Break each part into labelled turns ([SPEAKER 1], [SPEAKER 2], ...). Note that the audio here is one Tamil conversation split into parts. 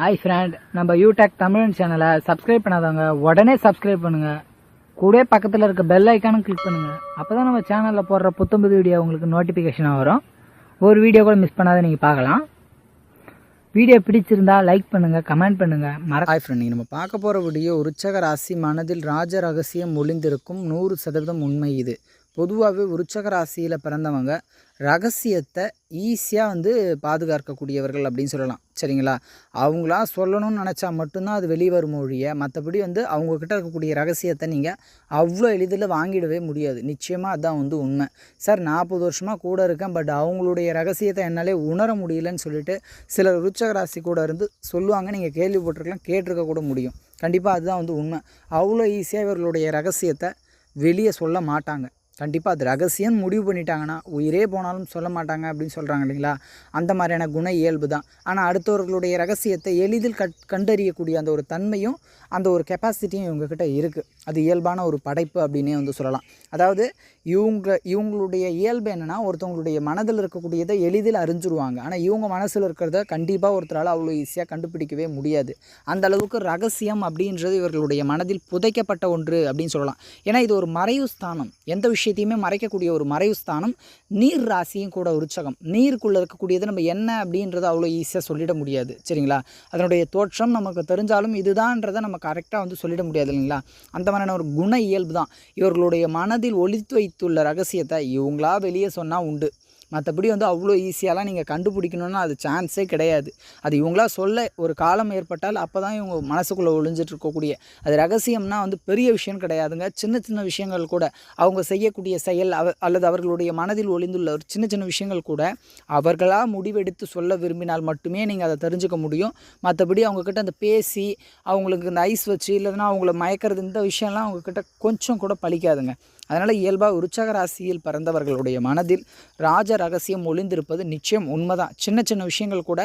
[SPEAKER 1] ஹாய் ஃப்ரெண்ட் நம்ம யூடெக் தமிழன் சேனலை சப்ஸ்கிரைப் பண்ணாதவங்க உடனே சப்ஸ்கிரைப் பண்ணுங்க. கூட பக்கத்தில் இருக்க பெல் ஐக்கானும் கிளிக் பண்ணுங்க. அப்பதான் நம்ம சேனலில் போடுற புத்தம்புது வீடியோ உங்களுக்கு நோட்டிஃபிகேஷனாக வரும். ஒரு வீடியோ கூட மிஸ் பண்ணாத நீங்கள் பார்க்கலாம். வீடியோ பிடிச்சிருந்தா லைக் பண்ணுங்க கமெண்ட் பண்ணுங்க. மற
[SPEAKER 2] ஹாய் ஃப்ரெண்ட் நீங்கள் நம்ம பார்க்க போகிற வீடியோ உற்சக ராசி மனதில் ராஜ ரகசியம் ஒளிந்திருக்கும். நூறு சதவீதம் உண்மை இது. பொதுவாகவே உற்சக ராசியில் பிறந்தவங்க ரகசியத்தை ஈஸியாக வந்து பாதுகாக்கக்கூடியவர்கள் அப்படின்னு சொல்லலாம். சரிங்களா? அவங்களா சொல்லணும்னு நினச்சா மட்டும்தான் அது வெளியே வரும் மொழியை மற்றபடி வந்து அவங்கக்கிட்ட இருக்கக்கூடிய ரகசியத்தை நீங்கள் அவ்வளோ எளிதில் வாங்கிடவே முடியாது. நிச்சயமாக அதுதான் வந்து உண்மை. சார் நாற்பது வருஷமாக கூட இருக்கேன் பட் அவங்களுடைய ரகசியத்தை என்னாலே உணர முடியலன்னு சொல்லிட்டு சிலர் விருச்சக ராசி கூட இருந்து சொல்லுவாங்க. நீங்கள் கேள்விப்பட்டிருக்கலாம் கேட்டிருக்க கூட முடியும். கண்டிப்பாக அதுதான் வந்து உண்மை. அவ்வளோ ஈஸியாக இவர்களுடைய ரகசியத்தை வெளியே சொல்ல மாட்டாங்க. கண்டிப்பாக அது ரகசியம் முடிவு பண்ணிட்டாங்கன்னா உயிரே போனாலும் சொல்ல மாட்டாங்க அப்படின்னு சொல்கிறாங்க இல்லைங்களா? அந்த மாதிரியான குண இயல்பு தான். ஆனால் அடுத்தவர்களுடைய ரகசியத்தை எளிதில் கட் கண்டறியக்கூடிய அந்த ஒரு தன்மையும் அந்த ஒரு கெப்பாசிட்டியும் இவங்கக்கிட்ட இருக்குது அது இயல்பான ஒரு படைப்பு அப்படின்னே வந்து சொல்லலாம். அதாவது இவங்க இவங்களுடைய இயல்பு என்னென்னா ஒருத்தவங்களுடைய மனதில் இருக்கக்கூடியதை எளிதில் அறிஞ்சிருவாங்க. ஆனால் இவங்க மனசில் இருக்கிறத கண்டிப்பாக ஒருத்தரால் அவ்வளோ ஈஸியாக கண்டுபிடிக்கவே முடியாது. அந்த அளவுக்கு ரகசியம் அப்படின்றது இவர்களுடைய மனதில் புதைக்கப்பட்ட ஒன்று அப்படின்னு சொல்லலாம். ஏன்னா இது ஒரு மறைவு ஸ்தானம். எந்த விஷயம் விஷயத்தையுமே மறைக்கக்கூடிய ஒரு மறைவு ஸ்தானம் நீர் ராசியும் கூட உற்சகம். நீருக்குள்ளே இருக்கக்கூடியது நம்ம என்ன அப்படின்றத அவ்வளோ ஈஸியாக சொல்லிட முடியாது சரிங்களா? அதனுடைய தோற்றம் நமக்கு தெரிஞ்சாலும் இதுதான்றதை நம்ம கரெக்டாக வந்து சொல்லிட முடியாது இல்லைங்களா? அந்த மாதிரியான ஒரு குண இயல்பு தான். இவர்களுடைய மனதில் ஒளித்து வைத்துள்ள ரகசியத்தை இவங்களா வெளியே சொன்னால் உண்டு. மற்றபடி வந்து அவ்வளோ ஈஸியாலாம் நீங்கள் கண்டுபிடிக்கணும்னா அது சான்ஸே கிடையாது. அது இவங்களா சொல்ல ஒரு காலம் ஏற்பட்டால் அப்போ தான் இவங்க மனசுக்குள்ளே ஒளிஞ்சிட்டு இருக்கக்கூடிய. அது ரகசியம்னா வந்து பெரிய விஷயம் கிடையாதுங்க. சின்ன சின்ன விஷயங்கள் கூட அவங்க செய்யக்கூடிய செயல் அவ அல்லது அவர்களுடைய மனதில் ஒளிந்துள்ள ஒரு சின்ன சின்ன விஷயங்கள் கூட அவர்களாக முடிவெடுத்து சொல்ல விரும்பினால் மட்டுமே நீங்கள் அதை தெரிஞ்சுக்க முடியும். மற்றபடி அவங்கக்கிட்ட அந்த பேசி அவங்களுக்கு இந்த ஐஸ் வச்சு இல்லைன்னா அவங்கள மயக்கிறது இந்த விஷயம்லாம் அவங்கக்கிட்ட கொஞ்சம் கூட பழிக்காதுங்க. அதனால் இயல்பாக உற்சக ராசியில் பிறந்தவர்களுடைய மனதில் ராஜ ரகசியம் ஒளிந்திருப்பது நிச்சயம் உண்மைதான். சின்ன சின்ன விஷயங்கள் கூட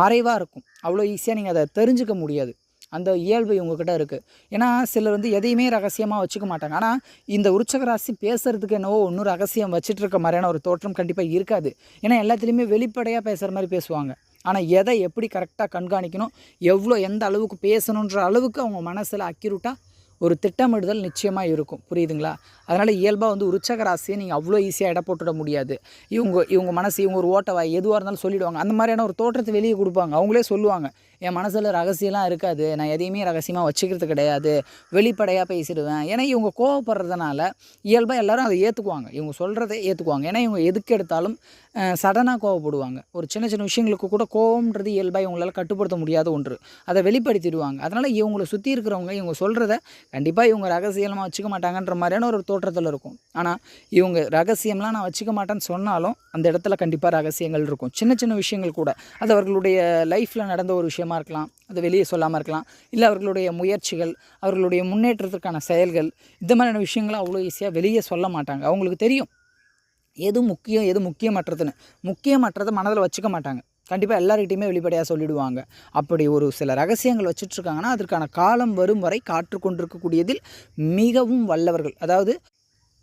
[SPEAKER 2] மறைவாக இருக்கும். அவ்வளோ ஈஸியாக நீங்கள் அதை தெரிஞ்சுக்க முடியாது. அந்த இயல்பு இவங்கக்கிட்ட இருக்குது ஏன்னா சிலர் வந்து எதையுமே ரகசியமாக வச்சுக்க மாட்டாங்க. ஆனால் இந்த உற்சக ராசி பேசுகிறதுக்கு என்னவோ ஒன்றும் ரகசியம் வச்சுட்டு இருக்க மாதிரியான ஒரு தோற்றம் கண்டிப்பாக இருக்காது. ஏன்னா எல்லாத்துலேயுமே வெளிப்படையாக பேசுகிற மாதிரி பேசுவாங்க. ஆனால் எதை எப்படி கரெக்டாக கண்காணிக்கணும் எவ்வளோ எந்த அளவுக்கு பேசணுன்ற அளவுக்கு அவங்க மனசில் அக்யூரேட்டாக ஒரு திட்டமிடுதல் நிச்சயமாக இருக்கும். புரியுதுங்களா? அதனால் இயல்பாக வந்து உற்சக ராசியை நீங்கள் அவ்வளோ ஈஸியாக இட போட்டுட முடியாது. இவங்க இவங்க மனசு இவங்க ஒரு ஓட்டவாய் எதுவாக இருந்தாலும் சொல்லிவிடுவாங்க அந்த மாதிரியான ஒரு தோற்றத்தை வெளியே கொடுப்பாங்க. அவங்களே சொல்லுவாங்க என் மனசில் ரகசியம்லாம் இருக்காது. நான் எதையுமே ரகசியமாக வச்சுக்கிறது கிடையாது. வெளிப்படையாக பேசிடுவேன். ஏன்னா இவங்க கோவப்படுறதுனால இயல்பாக எல்லாரும் அதை ஏற்றுக்குவாங்க இவங்க சொல்கிறத ஏற்றுக்குவாங்க ஏன்னா இவங்க எதுக்கு எடுத்தாலும் சடனாக கோவப்படுவாங்க. ஒரு சின்ன சின்ன விஷயங்களுக்கு கூட கோவம்ன்றது இயல்பாக இவங்களால் கட்டுப்படுத்த முடியாத ஒன்று. அதை வெளிப்படுத்திடுவாங்க. அதனால் இவங்களை சுற்றி இருக்கிறவங்க இவங்க சொல்கிறத கண்டிப்பாக இவங்க ரகசியமாக வச்சுக்க மாட்டாங்கன்ற மாதிரியான ஒரு தோற்றத்தில் இருக்கும். ஆனால் இவங்க ரகசியம்லாம் நான் வச்சுக்க மாட்டேன்னு சொன்னாலும் அந்த இடத்துல கண்டிப்பாக ரகசியங்கள் இருக்கும். சின்ன சின்ன விஷயங்கள் கூட. அது அவர்களுடைய லைஃப்பில் நடந்த ஒரு விஷயமா இருக்கலாம். அது வெளியே சொல்லாமல் இருக்கலாம். இல்லை அவர்களுடைய முயற்சிகள் அவர்களுடைய முன்னேற்றத்திற்கான செயல்கள் இந்த மாதிரியான விஷயங்களை அவ்வளோ ஈஸியாக வெளியே சொல்ல மாட்டாங்க. அவங்களுக்கு தெரியும். எது முக்கியம் எது முக்கியமற்றதுன்னு. முக்கியமற்றதை மனதில் வச்சுக்க மாட்டாங்க. கண்டிப்பாக எல்லார்கிட்டையுமே வெளிப்படையாக சொல்லிடுவாங்க. அப்படி ஒரு சில ரகசியங்கள் வச்சுட்ருக்காங்கன்னா அதற்கான காலம் வரும் வரை காற்று கொண்டிருக்கக்கூடியதில் மிகவும் வல்லவர்கள். அதாவது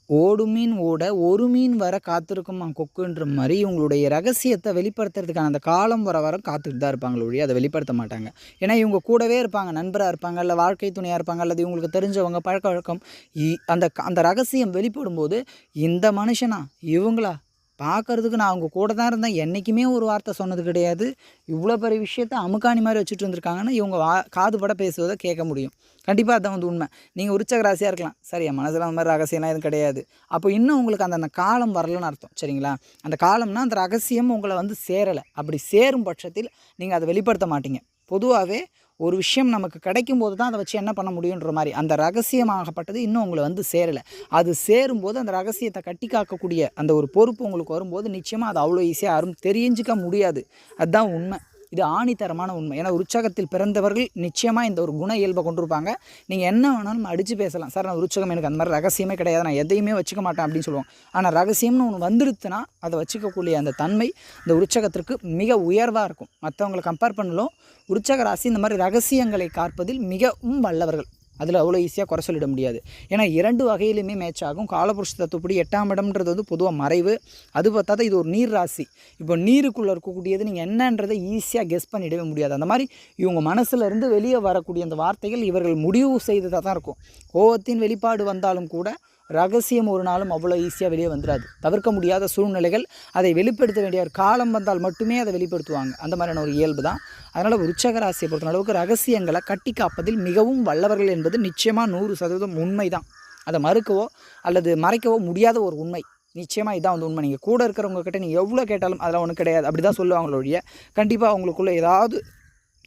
[SPEAKER 2] ஓடு மீன் ஓட ஒரு மீன் வர காத்திருக்குமா கொக்குன்ற மாதிரி இவங்களுடைய ரகசியத்தை வெளிப்படுத்துறதுக்கான அந்த காலம் வர வர காத்துட்டு தான் இருப்பாங்க ஒழிய அதை வெளிப்படுத்த மாட்டாங்க. ஏன்னா இவங்க கூடவே இருப்பாங்க நண்பராக இருப்பாங்க இல்லை வாழ்க்கை துணையாக இருப்பாங்க அல்லது இவங்களுக்கு தெரிஞ்சவங்க பழக்க வழக்கம். இ- அந்த அந்த ரகசியம் வெளிப்படும் போது இந்த மனுஷனா? இவங்களா? பார்க்குறதுக்கு நான் அவங்க கூட தான் இருந்தேன். என்றைக்குமே ஒரு வார்த்தை சொன்னது கிடையாது. இவ்வளோ பெரிய விஷயத்த அமுக்காணி மாதிரி வச்சுட்டு இருந்திருக்காங்கன்னா இவங்க வா காது பட பேசுவதை கேட்க முடியும். கண்டிப்பாக அதான் வந்து உண்மை. நீங்கள் உற்சக ராசியாக இருக்கலாம். சரி என் மனசில் அந்த மாதிரி ரகசியம்லாம் எதுவும் கிடையாது. அப்போ இன்னும் உங்களுக்கு அந்த அந்த காலம் வரலன்னு அர்த்தம். சரிங்களா? அந்த காலம்னா அந்த ரகசியம் உங்களை வந்து சேரலை. அப்படி சேரும் பட்சத்தில் நீங்கள் அதை வெளிப்படுத்த மாட்டீங்க. பொதுவாகவே ஒரு விஷயம் நமக்கு கிடைக்கும் போது தான் அதை வச்சு என்ன பண்ண முடியுன்ற மாதிரி. அந்த ரகசியமாகப்பட்டது இன்னும் உங்களை வந்து சேரலை. அது சேரும்போது அந்த ரகசியத்தை கட்டி காக்கக்கூடிய அந்த ஒரு பொறுப்பு உங்களுக்கு வரும்போது நிச்சயமாக அது அவ்வளோ ஈஸியாக யாரும் தெரிஞ்சிக்க முடியாது. அதுதான் உண்மை. இது ஆணித்தரமான உண்மை. ஏன்னா உற்சாகத்தில் பிறந்தவர்கள் நிச்சயமாக இந்த ஒரு குண இயல்பை கொண்டிருப்பாங்க. நீங்கள் என்ன வேணாலும் அடித்து பேசலாம். சார் நான் உற்சகம் எனக்கு அந்த மாதிரி ரகசியமே கிடையாது. நான் எதையுமே வச்சுக்க மாட்டேன் அப்படின்னு சொல்லுவோம் ஆனால் ரகசியம்னு ஒன்று வந்துடுத்துனா அதை வச்சுக்கக்கூடிய அந்த தன்மை இந்த உற்சகத்திற்கு மிக உயர்வாக இருக்கும். மற்றவங்களை கம்பேர் பண்ணலும் உற்சக ராசி இந்த மாதிரி ரகசியங்களை காப்பதில் மிகவும் வல்லவர்கள். அதில் அவ்வளோ ஈஸியாக குறை சொல்லிட முடியாது. ஏன்னா இரண்டு வகையிலுமே மேட்ச் ஆகும். காலபுருஷ தத்துவப்படி எட்டாம் இடம்ன்றது வந்து பொதுவாக மறைவு. அது பார்த்தா இது ஒரு நீர் ராசி. இப்போ நீருக்குள்ளே இருக்கக்கூடியது நீங்கள் என்னன்றதை ஈஸியாக கெஸ் பண்ணிடவே முடியாது. அந்த மாதிரி இவங்க மனசுலேருந்து வெளியே வரக்கூடிய அந்த வார்த்தைகள் இவர்கள் முடிவு செய்ததாக தான் இருக்கும். கோவத்தின் வெளிப்பாடு வந்தாலும் கூட ரகசியம் ஒரு நாளும் அவ்வளோ ஈஸியாக வெளியே வந்துடாது தவிர்க்க முடியாத சூழ்நிலைகள் அதை வெளிப்படுத்த வேண்டிய ஒரு காலம் வந்தால் மட்டுமே அதை வெளிப்படுத்துவாங்க. அந்த மாதிரியான ஒரு இயல்பு தான். அதனால் உற்சக ராசியை பொறுத்த அளவுக்கு ரகசியங்களை கட்டி காப்பதில் மிகவும் வல்லவர்கள் என்பது நிச்சயமாக நூறு சதவீதம் உண்மை தான். அதை மறுக்கவோ அல்லது மறைக்கவோ முடியாத ஒரு உண்மை. நிச்சயமாக இதான் வந்து உண்மை. நீங்கள் கூட இருக்கிறவங்கக்கிட்ட நீங்கள் எவ்வளோ கேட்டாலும் அதெல்லாம் ஒன்றும் கிடையாது. அப்படி தான் சொல்லுவாங்களோடைய கண்டிப்பாக அவங்களுக்குள்ளே ஏதாவது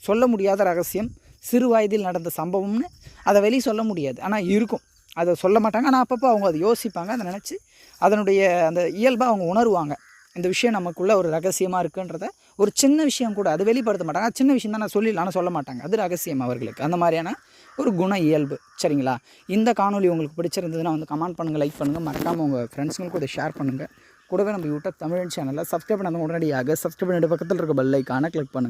[SPEAKER 2] சொல்ல முடியாத ரகசியம் சிறு வயதில் நடந்த சம்பவம்னு அதை வெளியே சொல்ல முடியாது. ஆனால் இருக்கும். அதை சொல்ல மாட்டாங்க. ஆனால் அப்பப்போ அவங்க அதை யோசிப்பாங்க அதை நினச்சி அதனுடைய அந்த இயல்பாக அவங்க உணருவாங்க. இந்த விஷயம் நமக்குள்ளே ஒரு ரகசியமாக இருக்குன்றத ஒரு சின்ன விஷயம் கூட அது வெளிப்படுத்த மாட்டாங்க. சின்ன விஷயம் தான் நான் சொல்லிடலாம் சொல்ல மாட்டாங்க. அது ரகசியம் அவர்களுக்கு. அந்த மாதிரியான ஒரு குண இயல்பு. சரிங்களா? இந்த காணொலி உங்களுக்கு பிடிச்சிருந்ததுன்னா வந்து கமெண்ட் பண்ணுங்கள் லைக் பண்ணுங்கள் மறக்காமல் உங்கள் ஃப்ரெண்ட்ஸுங்களுக்கு இதை ஷேர் பண்ணுங்கள் கூடவே நம்ம யூடியூப் தமிழ் சேனலில் சப்ஸ்கிரைப் பண்ணாமல் உடனடியாக சப்ஸ்கிரைப் பண்ணிட்டு பக்கத்தில் இருக்க பெல் ஐக்கானை கிளிக் பண்ணுங்கள்